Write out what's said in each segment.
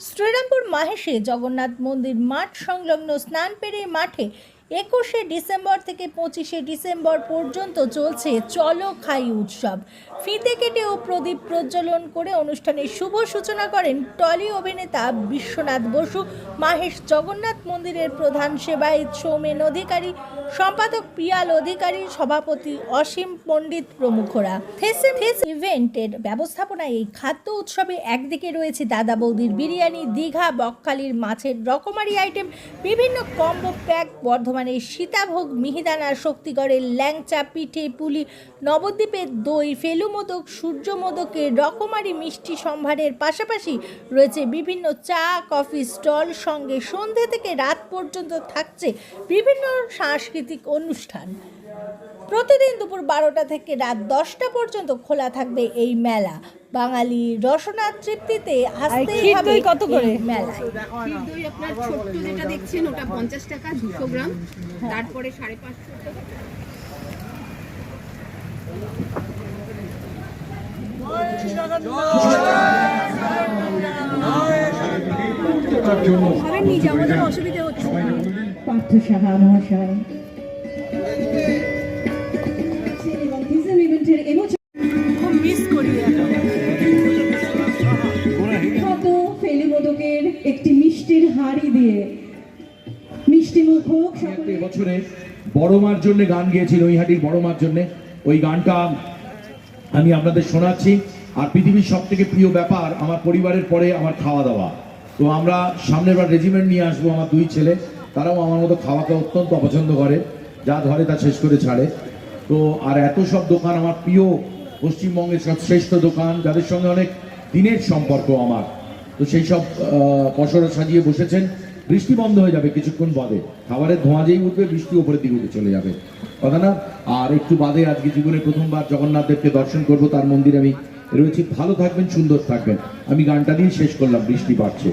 শ্রীরামপুর মাহেশে জগন্নাথ মন্দির মাঠ সংলগ্ন স্নান পেরে মাঠে একুশে ডিসেম্বর থেকে পঁচিশে ডিসেম্বর পর্যন্ত চলছে চলো খাই উৎসব। ফিতে কেটে ও প্রদীপ প্রজ্বলন করে অনুষ্ঠানের শুভ সূচনা করেন টলি অভিনেতা বিশ্বনাথ বসু, মাহেশ জগন্নাথ মন্দিরের প্রধান সেবায়িত সৌমেন অধিকারী, সম্পাদক পিয়াল অধিকারী, সভাপতি অসীম পণ্ডিত প্রমুখরা। থেস ইভেন্টের ব্যবস্থাপনায় এই খাদ্য উৎসবে একদিকে রয়েছে দাদা বৌদির বিরিয়ানি, দীঘা বকখালির মাছের রকমারি আইটেম, বিভিন্ন কম্বো প্যাক বর্ধমানের সীতাভোগ, মিহিদানা, শক্তিগড়ের ল্যাংচা, পিঠে, পুলি, নবদ্বীপের দই ফেলু মোদক সূর্য মোদকের রকমারি মিষ্টি সম্ভারের পাশাপাশি রয়েছে বিভিন্ন চা, কফি স্টল সঙ্গে সন্ধে থেকে রাত পর্যন্ত থাকছে বিভিন্ন সাংস্কৃতিক অনুষ্ঠান। প্রতিদিন দুপুর বারোটা থেকে রাত দশটা পর্যন্ত খোলা থাকবে এই মেলা। বাঙালি রসনা তৃপ্তিতে আসতেই হবে কত করে? দই আপনার ছোট্ট যেটা দেখছেন ওটা পঞ্চাশ টাকা দুশো গ্রাম। তারপরে সাড়ে পাঁচশো টাকা। আমাদের অসুবিধা হচ্ছে পার্থ সাহা মহাশয়। মার জন্য গান গিয়েছিল নৈহাটির বড় জন্য। ওই গানটা আমি আপনাদের শোনাচ্ছি। আর পৃথিবীর সব থেকে প্রিয় ব্যাপার, আমার পরিবারের পরে আমার খাওয়া দাওয়া তো আমরা সামনের বার রেজিমেন্ট নিয়ে আসব আমার দুই ছেলে। তারাও আমার মতো খাওয়াকে অত্যন্ত অপছন্দ করে। যা ধরে তা শেষ করে ছাড়ে। তো আর এত সব দোকান আমার প্রিয়, পশ্চিমবঙ্গের সব শ্রেষ্ঠ দোকান, যাদের সঙ্গে অনেক দিনের সম্পর্ক আমার। তো সেই সব পসরা সাজিয়ে বসেছেন। বৃষ্টি বন্ধ হয়ে যাবে কিছুক্ষণ বাদে। খাবারের ধোঁয়া যেই উঠবে, বৃষ্টি উপরের দিকে উঠে চলে যাবে। কথা না? আর একটু বাদে আজকে জীবনে প্রথমবার জগন্নাথ দেবকে দর্শন করব, তার মন্দিরে আমি রয়েছি। ভালো থাকবেন, সুন্দর থাকবেন। আমি গানটা দিয়ে শেষ করলাম, বৃষ্টি পাচ্ছে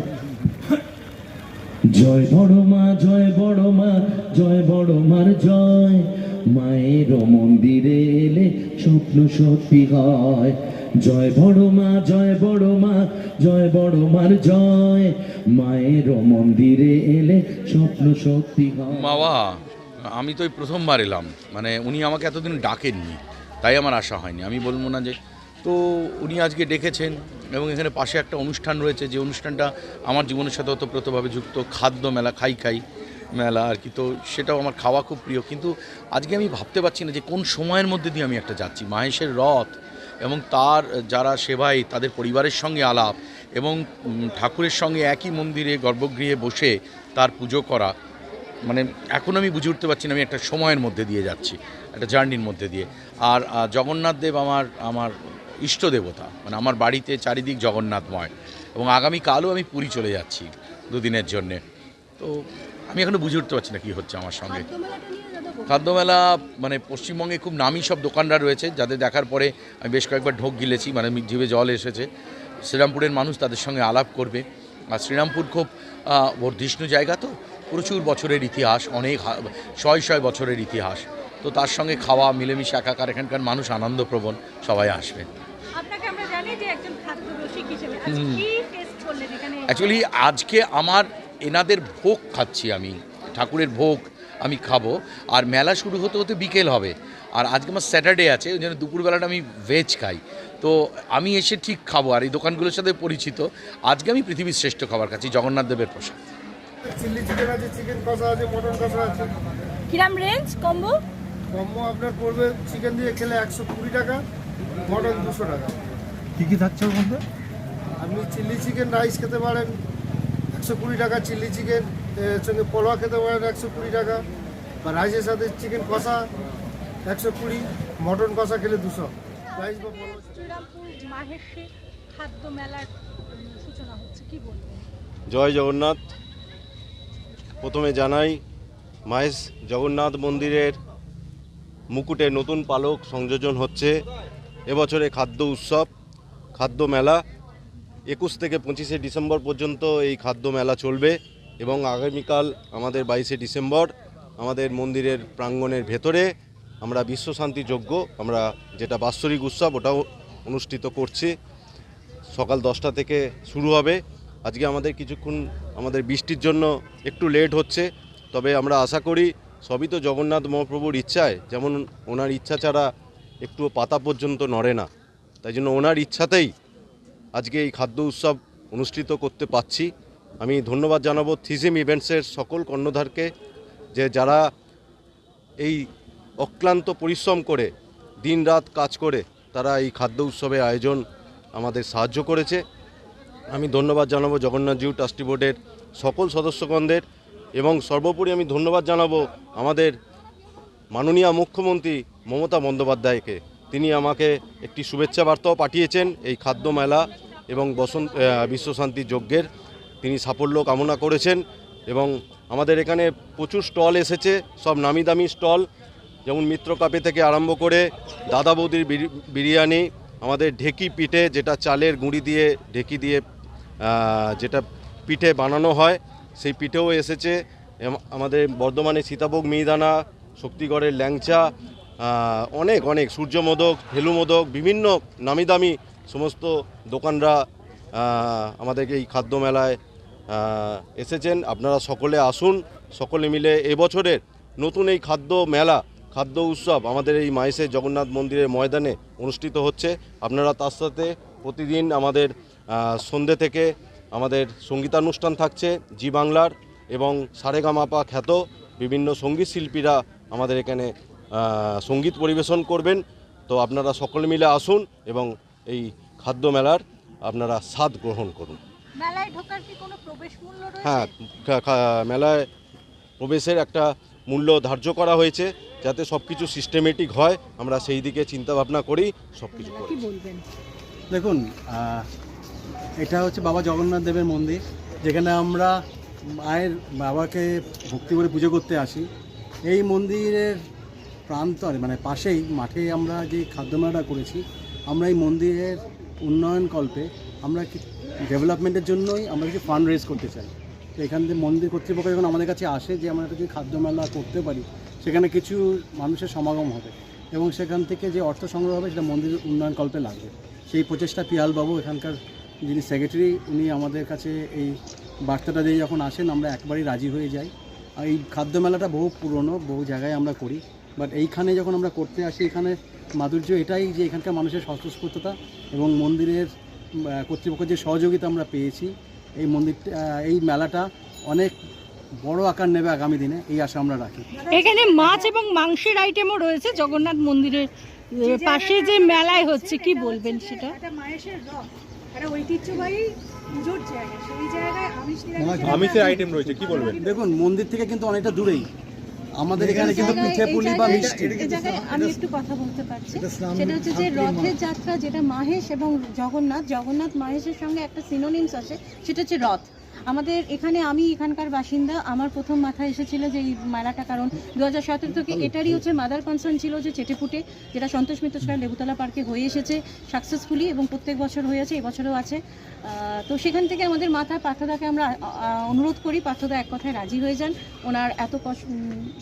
জয় বড় মা, জয় বড় মা, জয় বড় মার জয়। মায়ের মন্দিরে এলে স্বপ্ন সত্যি হয়। জয় বড় মা, জয় বড় মা, জয় বড় মার জয়। মায়ের মন্দিরে এলে স্বপ্ন সত্যি হয়। বাবা আমি তো প্রথমবার এলাম। মানে উনি আমাকে এতদিন ডাকেননি, তাই আমার আশা হয়নি। আমি বলব না যে, তো উনি আজকে ডেকেছেন এবং এখানে পাশে একটা অনুষ্ঠান রয়েছে। যে অনুষ্ঠানটা আমার জীবনের সাথে ওতপ্রোতভাবে যুক্ত। খাদ্য মেলা, খাই খাই। মেলা আর কি, তো সেটাও আমার খাওয়া খুব প্রিয়। কিন্তু আজকে আমি ভাবতে পারছি না যে কোন সময়ের মধ্যে দিয়ে আমি একটা যাচ্ছি। মাহেশের রথ এবং তার যারা সেবাই তাদের পরিবারের সঙ্গে আলাপ এবং ঠাকুরের সঙ্গে একই মন্দিরে গর্ভগৃহে বসে তার পুজো করা। মানে এখন আমি বুঝে উঠতে পারছি না আমি একটা সময়ের মধ্যে দিয়ে যাচ্ছি, একটা জার্নির মধ্যে দিয়ে। আর জগন্নাথ দেব আমার আমার ইষ্ট দেবতা মানে আমার বাড়িতে চারিদিক জগন্নাথময়। এবং আগামীকালও আমি পুরী চলে যাচ্ছি দুদিনের জন্যে। তো আমি এখনও বুঝে উঠতে পারছি না কী হচ্ছে আমার সঙ্গে। খাদ্যমেলা মানে পশ্চিমবঙ্গে খুব নামী সব দোকানরা রয়েছে যাদের দেখার পরে আমি বেশ কয়েকবার ঢোক গিলেছি মানে জিভে জল এসেছে। শ্রীরামপুরের মানুষ তাদের সঙ্গে আলাপ করবে। আর শ্রীরামপুর খুব বর্ধিষ্ণু জায়গা তো প্রচুর বছরের ইতিহাস অনেক শয় শয় বছরের ইতিহাস। তো তার সঙ্গে খাওয়া মিলেমিশে একাকার এখানকার মানুষ আনন্দপ্রবণ সবাই আসবে। অ্যাকচুয়ালি আজকে আমার এনাদের ভোগ খাচ্ছি আমি ঠাকুরের ভোগ আমি খাব। আর মেলা শুরু হতে হতে বিকেল হবে। আর আজকে আমার স্যাটারডে আছে ওই জন্য দুপুরবেলাটা আমি ভেজ খাই। তো আমি এসে ঠিক খাব আর এই দোকানগুলোর সাথে পরিচিত। আজকে আমি পৃথিবীর শ্রেষ্ঠ খাবার খাচ্ছি জগন্নাথ দেবের প্রসাদ। চিলি চিকেন আছে চিকেন কষা আছে মটন কষা আছে। কিরাম রেঞ্জ কম্বো কম্বো আপনার পড়বে চিকেন দিয়ে খেলে একশো কুড়ি টাকা মটন দুশো টাকা। কি কি থাকছে ওর মধ্যে? আপনি চিলি চিকেন রাইস খেতে পারেন। একশো কুড়ি টাকা চিলি চিকেন সঙ্গে পোলোয়া খেতে পারেন একশো কুড়ি টাকা। বা রাইসের সাথে চিকেন কষা একশো কুড়ি মটন কষা খেলে দুশো। রাইস বা মাহেশে খাদ্য মেলার সূচনা হচ্ছে কি বলবেন জয় জগন্নাথ। প্রথমে জানাই মাহেশ জগন্নাথ মন্দিরের মুকুটে নতুন পালক সংযোজন হচ্ছে। এবছরে খাদ্য উৎসব খাদ্য মেলা। একুশ থেকে পঁচিশে ডিসেম্বর পর্যন্ত এই খাদ্য মেলা চলবে এবং আগামীকাল আমাদের বাইশে ডিসেম্বর, আমাদের মন্দিরের প্রাঙ্গণের ভেতরে আমরা বিশ্বশান্তি যজ্ঞ, আমরা যেটা বাৎসরিক উৎসব ওটাও অনুষ্ঠিত করছি। সকাল দশটা থেকে শুরু হবে। আজকে আমাদের কিছুক্ষণ আমাদের বৃষ্টির জন্য একটু লেট হচ্ছে। তবে আমরা আশা করি সবই তো জগন্নাথ মহাপ্রভুর ইচ্ছায়, যেমন ওনার ইচ্ছা ছাড়া একটু পাতা পর্যন্ত নড়ে না। তাই জন্য ওনার ইচ্ছাতেই আজকে এই খাদ্য উৎসব অনুষ্ঠিত করতে পাচ্ছি। আমি ধন্যবাদ জানাব থিজিম ইভেন্টসের সকল কর্ণধারকে যে যারা এই অক্লান্ত পরিশ্রম করে, দিনরাত কাজ করে, তারা এই খাদ্য উৎসবের আয়োজন আমাদের সাহায্য করেছে। আমি ধন্যবাদ জানাব জগন্নাথ জিউ ট্রাস্টি বোর্ডের সকল সদস্যগণদের এবং সর্বোপরি আমি ধন্যবাদ জানাব আমাদের মাননীয় মুখ্যমন্ত্রী মমতা বন্দ্যোপাধ্যায়কে। তিনি আমাকে একটি শুভেচ্ছা বার্তাও পাঠিয়েছেন এই খাদ্য মেলা এবং বসন্ত বিশ্বশান্তি যজ্ঞের। তিনি সাফল্য কামনা করেছেন এবং আমাদের এখানে প্রচুর স্টল এসেছে, সব নামি দামি স্টল। যেমন মিত্র কাপে থেকে আরম্ভ করে দাদা বৌদির বিরি- বিরিয়ানি, আমাদের ঢেকি পিঠে যেটা চালের গুঁড়ি দিয়ে, ঢেকি দিয়ে যেটা পিঠে বানানো হয়, সেই পিঠেও এসেছে। আমাদের বর্ধমানে সীতাভোগ, মিহিদানা, শক্তিগড়ের ল্যাংচা অনেক অনেক। সূর্যমোদক হেলুমোদক বিভিন্ন নামি দামি সমস্ত দোকানরা আহ, আমাদের এই খাদ্য মেলায় এসেছেন। আপনারা সকলে আসুন সকলে মিলে এবছরের নতুন এই খাদ্য মেলা খাদ্য উৎসব আমাদের এই মাইসের জগন্নাথ মন্দিরের ময়দানে অনুষ্ঠিত হচ্ছে। আপনারা তার সাথে প্রতিদিন আমাদের আহ, সন্ধ্যে থেকে আমাদের সঙ্গীতানুষ্ঠান থাকছে জি বাংলার এবং সারেগামাপা খ্যাত বিভিন্ন সংগীত শিল্পীরা আমাদের এখানে সংগীত পরিবেশন করবেন। তো আপনারা সকলে মিলে আসুন এবং এই খাদ্য মেলার আপনারা স্বাদ গ্রহণ করুন। মেলায় ঢোকার কি কোনো প্রবেশ মূল্য হ্যাঁ মেলায় প্রবেশের একটা মূল্য ধার্য করা হয়েছে যাতে সব কিছু সিস্টেমেটিক হয়। আমরা সেই দিকে চিন্তা ভাবনা করি সব কিছু করি। দেখুন এটা হচ্ছে বাবা জগন্নাথ দেবের মন্দির যেখানে আমরা মায়ের বাবাকে ভক্তি করে পুজো করতে আসি। এই মন্দিরের প্রান্তরে মানে পাশেই, মাঠে আমরা যে খাদ্যমেলাটা করেছি, আমরা এই মন্দিরের উন্নয়ন কল্পে আমরা ডেভেলপমেন্টের জন্যই আমরা কিছু ফান্ড রেজ করতে চাই। তো এখান থেকে মন্দির কর্তৃপক্ষ যখন আমাদের কাছে আসে যে আমরা একটা যদি খাদ্যমেলা করতে পারি, সেখানে কিছু মানুষের সমাগম হবে এবং সেখান থেকে যে অর্থ সংগ্রহ হবে সেটা মন্দির উন্নয়ন কল্পে লাগবে। সেই প্রচেষ্টা পিয়ালবাবু এখানকার যিনি সেক্রেটারি উনি আমাদের কাছে এই বার্তাটা দিয়ে যখন আসেন, আমরা একবারই রাজি হয়ে যাই। আর এই খাদ্য মেলাটা বহু পুরনো, বহু জায়গায় আমরা করি। বাট এইখানে যখন আমরা করতে আসি এখানে মাধুর্য এটাই যে এখানকার মানুষের স্বতঃস্ফূর্ততা এবং মন্দিরের কর্তৃপক্ষের যে সহযোগিতা আমরা পেয়েছি এই মন্দিরটা এই মেলাটা অনেক বড় আকার নেবে আগামী দিনে এই আশা আমরা রাখি। এখানে মাছ এবং মাংসের আইটেমও রয়েছে জগন্নাথ মন্দিরের পাশে যে মেলায় হচ্ছে কি বলবেন সেটা? আমিষের আইটেম রয়েছে কি বলবেন? দেখুন মন্দির থেকে কিন্তু অনেকটা দূরেই। আমাদের এখানে কিন্তু পিঠে পুলি বা মিষ্টি। আমি একটু কথা বলতে পারছি। সেটা হচ্ছে যে রথের যাত্রা যেটা মাহেশ এবং জগন্নাথ জগন্নাথ মাহেশের সঙ্গে একটা সিনোনিমস আছে সেটা হচ্ছে রথ। আমাদের এখানে আমি এখানকার বাসিন্দা আমার প্রথম মাথায় এসেছিল যে এই মেলাটা কারণ দু হাজার সতেরো থেকে এটারই হচ্ছে মাদার কনসার্ন ছিল যে চেটেপুটে যেটা সন্তোষ মিত্র স্কয়ার লেবুতলা পার্কে হয়ে এসেছে সাকসেসফুলি এবং প্রত্যেক বছর হয়ে আছে এবছরও আছে। তো সেখান থেকে আমাদের মাথায় পার্থদাকে আমরা অনুরোধ করি পার্থদা এক কথায় রাজি হয়ে যান। ওনার এত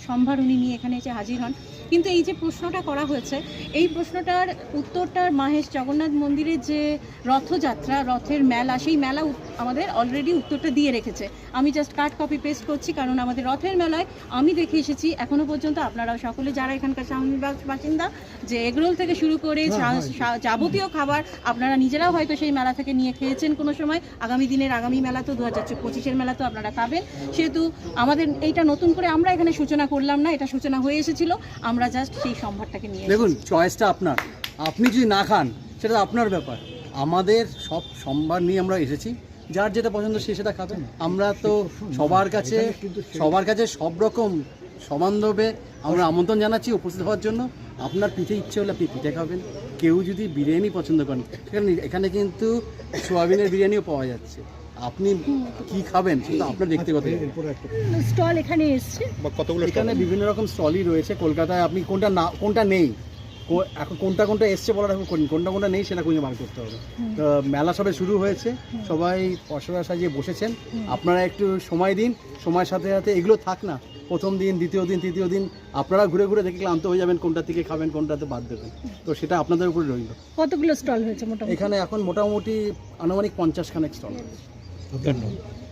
সম্ভার উনি নিয়ে এখানে এসে হাজির হন। কিন্তু এই যে প্রশ্নটা করা হয়েছে এই প্রশ্নটার উত্তরটার মাহেশ জগন্নাথ মন্দিরের যে রথযাত্রা রথের মেলা সেই মেলা আমাদের অলরেডি উত্তরটা দিয়ে রেখেছে। আমি জাস্ট কার্ড কপি পেস্ট করছি কারণ আমাদের রথের মেলায় আমি দেখে এসেছি এখনও পর্যন্ত আপনারা সকলে যারা এখানকার স্বামী বাসিন্দা যে এগরোল থেকে শুরু করে সা- সা- যাবতীয় খাবার আপনারা নিজেরাও হয়তো সেই মেলা থেকে নিয়ে খেয়েছেন কোনো সময়। আগামী দিনের আগামী মেলা তো দু হাজার পঁচিশের মেলা তো আপনারা খাবেন সেহেতু আমাদের এইটা নতুন করে আমরা এখানে সূচনা করলাম না এটা সূচনা হয়ে এসেছিল। আমরা জাস্ট সেই সম্ভারটাকে নিয়ে দেখুন চয়েসটা আপনার। আপনি যদি না খান সেটা আপনার ব্যাপার। আমাদের সব সম্ভার নিয়ে আমরা এসেছি। যার যেটা পছন্দ সে সেটা খাবেন আমরা তো সবার কাছে সবার কাছে সব রকম সমান সমানভাবে আমরা আমন্ত্রণ জানাচ্ছি উপস্থিত হওয়ার জন্য। আপনার পিঠে ইচ্ছে হলে আপনি পিঠে খাবেন। কেউ যদি বিরিয়ানি পছন্দ করেন সেখানে এখানে কিন্তু সোয়াবিনের বিরিয়ানিও পাওয়া যাচ্ছে। আপনি কি খাবেন সেটা আপনার ব্যক্তিগত। স্টল এখানে এসছে। এখানে বিভিন্ন রকম স্টলই রয়েছে। কলকাতায় আপনি কোনটা না কোনটা নেই এখন কোনটা কোনটা এসছে বলার এখন কোন- কোনটা কোনটা নেই সেটা খুঁজে বার করতে হবে। তো মেলা সবে শুরু হয়েছে। সবাই পশরা সাজিয়ে বসেছেন। আপনারা একটু সময় দিন সময়ের সাথে সাথে এগুলো থাক না। প্রথম দিন দ্বিতীয় দিন তৃতীয় দিন আপনারা ঘুরে ঘুরে দেখে ক্লান্ত হয়ে যাবেন কোনটা থেকে খাবেন কোনটাতে বাদ দেবেন। তো সেটা আপনাদের উপরে রইল। কতগুলো স্টল হয়েছে মোটামুটি? এখানে এখন মোটামুটি আনুমানিক পঞ্চাশ খানেক স্টল। ধন্যবাদ।